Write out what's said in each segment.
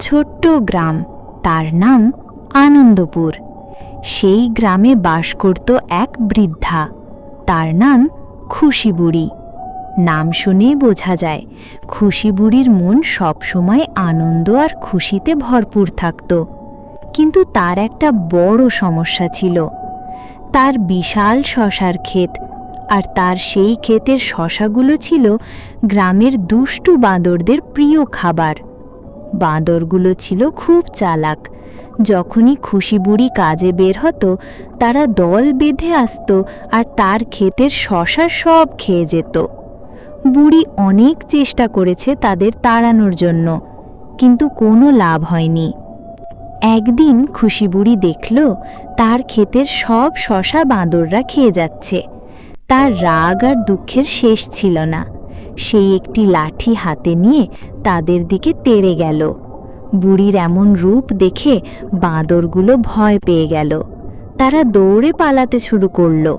ছোট্ট গ্রাম। তার নাম আনন্দপুর। সেই গ্রামে বাস করত এক বৃদ্ধা। তার নাম খুশি বুড়ি নাম শুনেই বোঝা যায় খুশি বুড়ির মন সবসময় আনন্দ আর খুশিতে ভরপুর থাকত। কিন্তু তার একটা বড় সমস্যা ছিল। তার বিশাল শশার ক্ষেত আর তার সেই ক্ষেতের শশাগুলো ছিল গ্রামের দুষ্টু বাঁদরদের প্রিয় খাবার। বাঁদরগুলো ছিল খুব চালাক। যখনই খুশি বুড়ি কাজে বের হতো, তারা দল বেঁধে আসতো আর তার ক্ষেতের শশা সব খেয়ে যেত। বুড়ি অনেক চেষ্টা করেছে তাদের তাড়ানোর জন্য, কিন্তু কোনো লাভ হয়নি। একদিন খুশি বুড়ি দেখল, তার ক্ষেতের সব শশা বাঁদররা খেয়ে যাচ্ছে। তার রাগ আর দুঃখের শেষ ছিল না। সেই একটি লাঠি হাতে নিয়ে তাদের দিকে তেড়ে গেল। বুড়ির এমন রূপ দেখে বাঁদরগুলো ভয় পেয়ে গেল। তারা দৌড়ে পালাতে শুরু করল।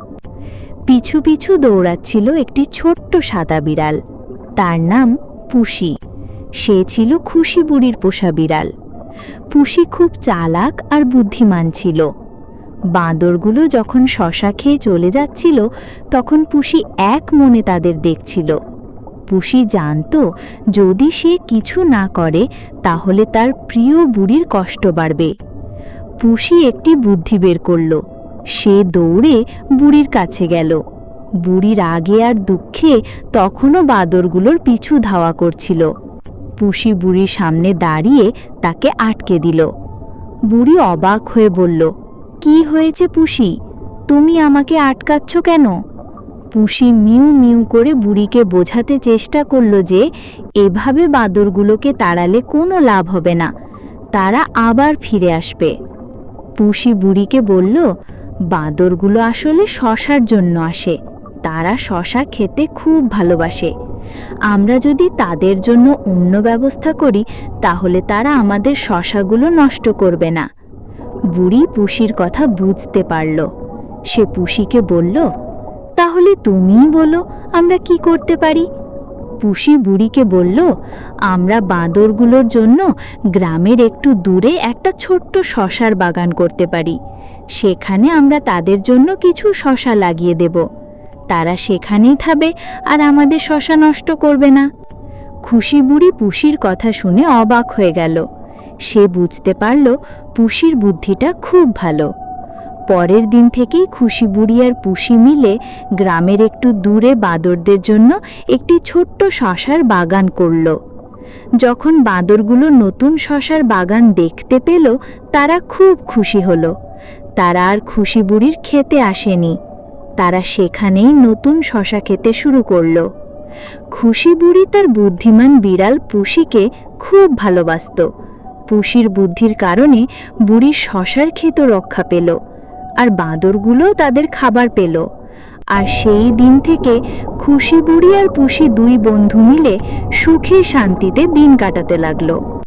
পিছু পিছু দৌড়াচ্ছিল একটি ছোট্ট সাদা বিড়াল। তার নাম পুষি। সে ছিল খুশি বুড়ির পোষা বিড়াল। পুষি খুব চালাক আর বুদ্ধিমান ছিল। বাঁদরগুলো যখন শশা খেয়ে চলে যাচ্ছিল, তখন পুষি এক মনে তাদের দেখছিল। পুষি জানত, যদি সে কিছু না করে, তাহলে তার প্রিয় বুড়ির কষ্ট বাড়বে। পুষি একটি বুদ্ধি বের করল। সে দৌড়ে বুড়ির কাছে গেল। বুড়ির আগে আর দুঃখে তখনও বাদরগুলোর পিছু ধাওয়া করছিল। পুষি বুড়ির সামনে দাঁড়িয়ে তাকে আটকে দিল। বুড়ি অবাক হয়ে বলল, কি হয়েছে পুষি? তুমি আমাকে আটকাচ্ছ কেন? পুষি মিউ মিউ করে বুড়িকে বোঝাতে চেষ্টা করল যে এভাবে বাদরগুলোকে তাড়ালে কোনো লাভ হবে না। তারা আবার ফিরে আসবে। পুষি বুড়িকে বলল, বাঁদরগুলো আসলে শশার জন্য আসে। তারা শশা খেতে খুব ভালোবাসে। আমরা যদি তাদের জন্য অন্য ব্যবস্থা করি, তাহলে তারা আমাদের শশাগুলো নষ্ট করবে না। বুড়ি পুষির কথা বুঝতে পারল। সে পুষিকে বলল তাহলে তুমিই বলো, আমরা কি করতে পারি? পুষি বুড়িকে বলল, আমরা বাঁদরগুলোর জন্য গ্রামের একটু দূরে একটা ছোট্ট শশার বাগান করতে পারি। সেখানে আমরা তাদের জন্য কিছু শশা লাগিয়ে দেব। তারা সেখানেই থাকবে আর আমাদের শশা নষ্ট করবে না। খুশি বুড়ি পুষির কথা শুনে অবাক হয়ে গেল। সে বুঝতে পারল পুষির বুদ্ধিটা খুব ভালো। পরের দিন থেকেই খুশি বুড়ি আর পুষি মিলে গ্রামের একটু দূরে বাঁদরদের জন্য একটি ছোট্ট শশার বাগান করল। যখন বাঁদরগুলো নতুন শশার বাগান দেখতে পেল, তারা খুব খুশি হলো। তারা আর খুশি বুড়ির খেতে আসেনি। তারা সেখানেই নতুন শশা খেতে শুরু করল। খুশি বুড়ি তার বুদ্ধিমান বিড়াল পুষিকে খুব ভালোবাসত। পুষির বুদ্ধির কারণে বুড়ির শশার ক্ষেত রক্ষা পেল। আর বাঁদরগুলো তাদের খাবার পেল। আর সেই দিন থেকে খুশি বুড়ি আর পুষি দুই বন্ধু মিলে সুখে শান্তিতে দিন কাটাতে লাগল।